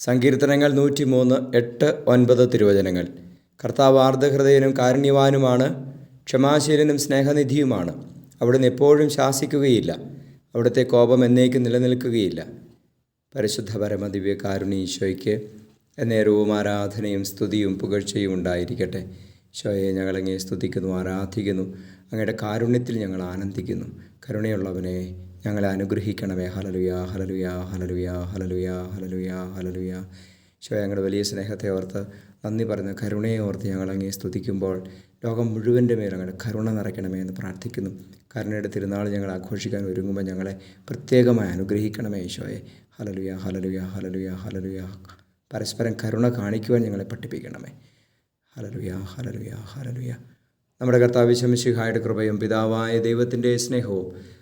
സങ്കീർത്തനങ്ങൾ നൂറ്റി മൂന്ന് എട്ട് ഒൻപത് തിരുവചനങ്ങൾ. കർത്താവ് ആർദ്രഹൃദയനും കാരുണ്യവാനുമാണ് ക്ഷമാശീലനും സ്നേഹനിധിയുമാണ്. അവിടുന്ന് എപ്പോഴും ശാസിക്കുകയില്ല. അവിടുത്തെ കോപം എന്നേക്കും നിലനിൽക്കുകയില്ല. പരിശുദ്ധ പരമദിവ്യ കാരുണ്യ ഈശോയ്ക്ക് എന്നേരവും ആരാധനയും സ്തുതിയും പുകഴ്ചയും ഉണ്ടായിരിക്കട്ടെ. ഈശോയെ ഞങ്ങളങ്ങേ സ്തുതിക്കുന്നു ആരാധിക്കുന്നു. അങ്ങയുടെ കാരുണ്യത്തിൽ ഞങ്ങൾ ആനന്ദിക്കുന്നു. കരുണയുള്ളവനെ ഞങ്ങളെ അനുഗ്രഹിക്കണമേ. Hallelujah hallelujah hallelujah hallelujah hallelujah hallelujah Shiva ഞങ്ങളുടെ വലിയ സ്നേഹത്തെ ഓർത്ത് നന്ദി പറഞ്ഞ കരുണയെ ഓർത്ത് ഞങ്ങളങ്ങേ സ്തുതിക്കുമ്പോൾ ലോകം മുഴുവന്റെ മേൽ അങ്ങനെ കരുണ നിറയ്ക്കണമേ എന്ന് പ്രാർത്ഥിക്കുന്നു. കരുണയുടെ തിരുനാൾ ഞങ്ങൾ ആഘോഷിക്കാൻ ഒരുങ്ങുമ്പോൾ ഞങ്ങളെ പ്രത്യേകമായി അനുഗ്രഹിക്കണമേ ഈശോയെ. ഹലലുയ ഹലലുയ ഹലലുയ ഹലലുയ പരസ്പരം കരുണ കാണിക്കുവാൻ ഞങ്ങളെ പഠിപ്പിക്കണമേ. ഹലലുയ ഹലലുയ ഹലലുയ നമ്മുടെ കർത്താവ് ശംശിഹായുടെ കൃപയും പിതാവായ ദൈവത്തിന്റെ സ്നേഹവും